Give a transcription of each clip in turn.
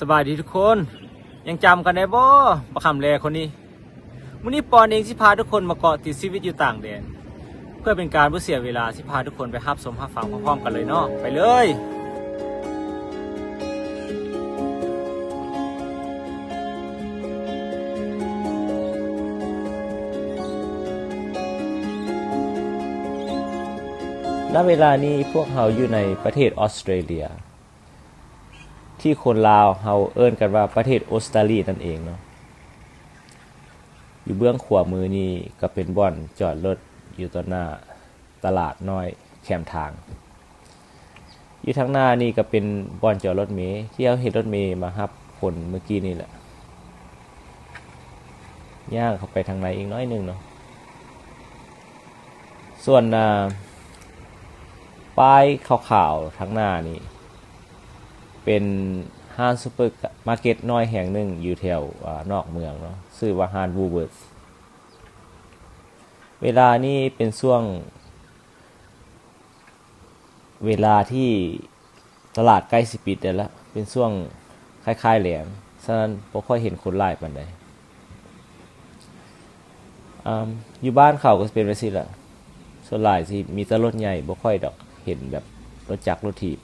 สบายดีทุกคน ยังจำกันได้บ่ประคำแลคนนี้มื้อนี้ปอนเองสิพาทุกคนมาเกาะติดชีวิตอยู่ต่างแดน เพื่อเป็นการบ่เสียเวลาสิพาทุกคนไปรับชมรับฟังพร้อมๆกันเลยเนาะไปเลยณเวลานี้พวกเราอยู่ในประเทศออสเตรเลีย ที่คนลาวเฮาเอิ้นกันว่าประเทศออสเตรเลียนั่นเองเนาะอยู่เบื้องขวามือนี้ก็เป็นบ่อนจอดรถอยู่ต่อหน้าตลาดน้อยแคมทาง อยู่ทางหน้านี่ก็เป็นบ่อนจอดรถเมล์ที่เราเห็นรถเมล์มารับคนเมื่อกี้นี่แหละย่างเข้าไปทางในอีกน้อยหนึงเนาะส่วนป้ายขาวๆทั้งหน้านี่ เป็นห้างซูเปอร์มาร์เก็ตน้อยแห่งหนึ่งอยู่แถวอนอกเมืองเนาะชื่อว่าฮานบูเวิร์สเวลานี่เป็นช่วง เวลาที่ตลาดใกล้สิปิดแล้วละเป็นช่วงคล้ายๆแหลงฉะนั้นบ่ค่อยเห็นคนไล่ปานใดอ่าอยู่บ้านเขาก็เป็นไปสิละส่วนหลายสิมีแต่รถใหญ่บ่ค่อยดอกเห็นแบบรถจักรรถถีบ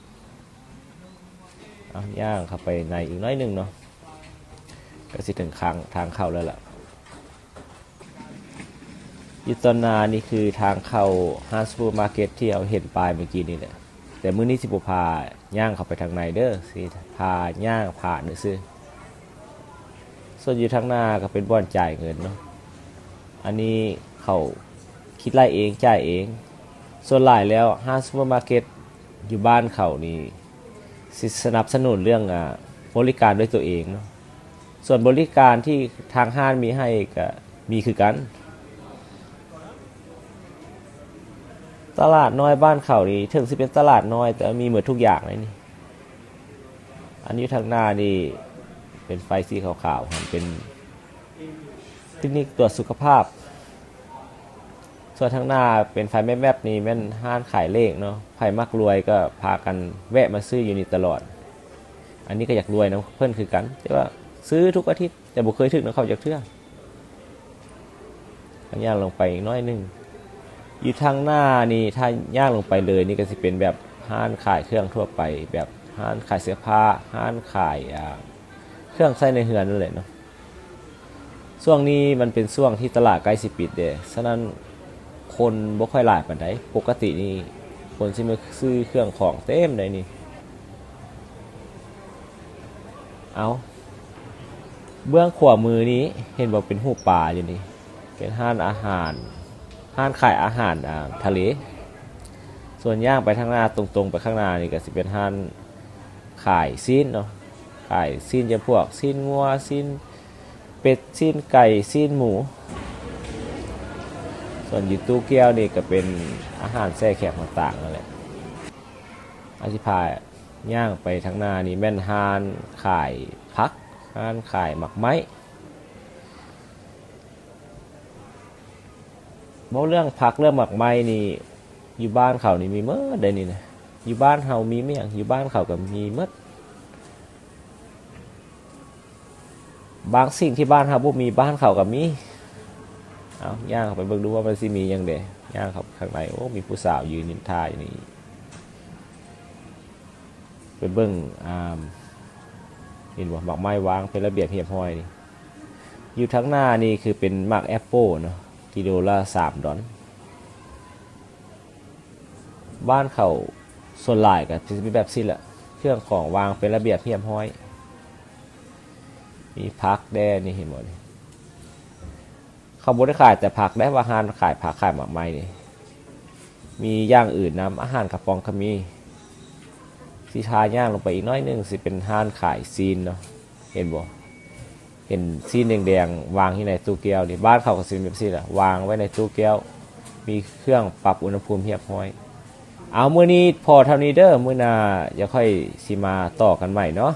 ย่างเข้าไปในอีกน้อยหนึ่งเนาะก็สิถึงทางทางเข้าแล้วล่ะอยุตอนนานี่คือทางเข้าห้างซูเปอร์มาร์เก็ตที่เราเห็นปลายเมื่อกี้นี่แหละแต่มื้อนี้สิบพาย่างเข้าไปทางในเด้อสิพาย่างผ่านเด้อซื้อส่วนอยู่ทางหน้าก็เป็นบ่อนจ่ายเงินเนาะอันนี้เขาคิดไล่เองจ่ายเอง ส่วนหลายแล้วห้างซูเปอร์มาร์เก็ตอยู่บ้านเขานี่ สนับสนุนเรื่องอบริการด้วยตัวเองเนาะส่วนบริการที่ทางห้างมีให้ก็มีคือกัน ตลาดน้อยบ้านเขานี่ถึงสิเป็นตลาดน้อย แต่มีเหมือนทุกอย่างเลยนี่ อันนี้ทางหน้านี่เป็นไฟสีขาวๆเป็นคลินิกตรวจสุขภาพ ส่วนทางหน้าเป็นไฟแม่แมบนี่แม่นห้านขายเลขเนาะไผมักรวยก็พากันแวะมาซื้ออยู่นี่ตลอด อันนี้ก็อยากรวยนะเพื่อนคือกันแต่ว่าซื้อทุกอาทิตย์แต่บุเคยถึงนะเขาจากเทื่อทางย่างลงไปอีกน้อยนึงอยู่ทางหน้านี่ถ้าย่างลงไปเลยนี่ก็จะเป็นแบบห้านขายเครื่องทั่วไป แบบห้านขายเสื้อผ้าห้านขายอ่าเครื่องใช้ในเฮือนนั่นแหละเนาะช่วงนี้มันเป็นช่วงที่ตลาดใกล้สิปิดเด้ฉะนั้น คนบ่ค่อยหลายปานใดปกตินี่คนสิมาซื้อเครื่องของเต็มเลยนี่ เอาเบื้องขวามือนี้เห็นบอกเป็นหูปลาอยู่นี่ เป็นห้านอาหาร ห้านขายอาหารอ่าทะเล ส่วนย่างไปทางหน้าตรงๆ ไปข้างหน้านี่ก็สิเป็นห้านขายซีนเนาะ ขายซีนจะพวกซีนงัวซีนเป็ดซีนไก่ซีนหมู ส่วนอยูตู้แก้วนี่ก็เป็นอาหารแช่แข็งต่างๆนั่นแหละอาชิพายย่างไปทางหน้านี่แม่นฮานขายพักฮานขายหมักไม้เมื่อเรื่องพักเรื่องหมักไม้นี่อยู่บ้านเขานี่มีเมื่อใดนี่นะอยู่บ้านเฮามีไหมอย่างอยู่บ้านเขาก็มีเมื่อบางสิ่งที่บ้านเฮาบ่มีบ้านเขาก็มี เอาย่างเข้าไปเบิ่งดูว่ามันสิมียังเด้ย่างเข้าข้างในโอ้มีผู้สาวยืนนินทาอยู่นี่ไปเบิ่งอ่าเห็นบ่หมากไม้วางเป็นระเบียบเรียบร้อยนี่อยู่ทั้งหน้านี่คือเป็นหมากแอปเปิลเนาะกิโลละสามดอลบ้านเขาส่วนหลายก็จะเป็นแบบสิแหละเครื่องของวางเป็นระเบียบเรียบร้อย มีพักแด้นี่เห็นหมดนี่ เขาบริขายแต่ผักได้ว่าอาหารขายผักขายหมากไม้นี่มีย่างอื่นนำอาหารกระป๋องก็มีสีทาย่างลงไปอีกน้อยนึงสิเป็นห้านขายซีนเนาะเห็นบ่เห็นซีนแดงๆวางที่ในตู้แก้วนี่บ้านเขาก็สิเป็นแบบนี้แหละวางไว้ในตู้แก้ว มีเครื่องปรับอุณหภูมิเรียบร้อย เอามื้อนี้พอเท่านี้เด้อมื้อหน้าอย่าค่อยสิมาต่อกันใหม่เนาะ